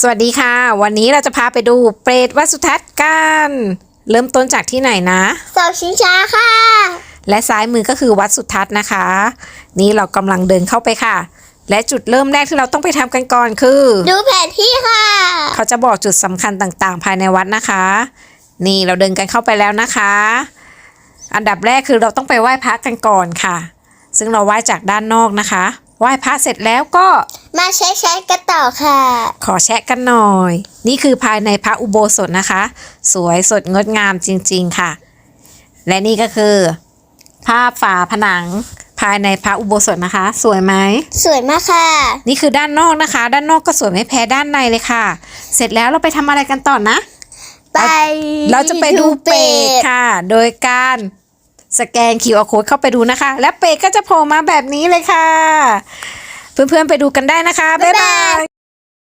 สวัสดีค่ะ วันนี้เราจะพาไปดูเปรตวัดสุทัศน์กันเริ่มต้นจากที่ไหนนะเสาชิงช้าค่ะ และซ้ายมือก็คือวัดสุทัศน์นะคะ นี่เรากำลังเดินเข้าไปค่ะ และจุดเริ่มแรกที่เราต้องไปทำกันก่อนคือ ดูแผนที่ค่ะ เขาจะบอกจุดสำคัญต่างๆ ภายในวัดนะคะ นี่เราเดินกันเข้าไปแล้วนะคะ อันดับแรกคือเราต้องไปไหว้พระกันก่อนค่ะ ซึ่งเราไหว้จากด้านนอกนะคะ ไหว้พระเสร็จแล้วก็มาใช้ใช้กันต่อค่ะ ขอแชะกันหน่อย นี่คือภายในพระอุโบสถนะคะ สวยสดงดงามจริง ๆค่ะ และนี่ก็คือ ภาพฝาผนังภายในพระอุโบสถนะคะ สวยไหม สวยมากค่ะ นี่คือด้านนอกนะคะ ด้านนอกก็สวยไม่แพ้ด้านในเลยค่ะ เสร็จแล้วเราไปทำอะไรกันต่อนะ ไป เราจะไปดูเป็ดค่ะ โดยการ สแกน QR code เข้าไปดูนะคะ และเป็ดก็จะโผล่มาแบบนี้เลยค่ะ เพื่อนๆไปดูกันได้นะคะ บ๊ายบาย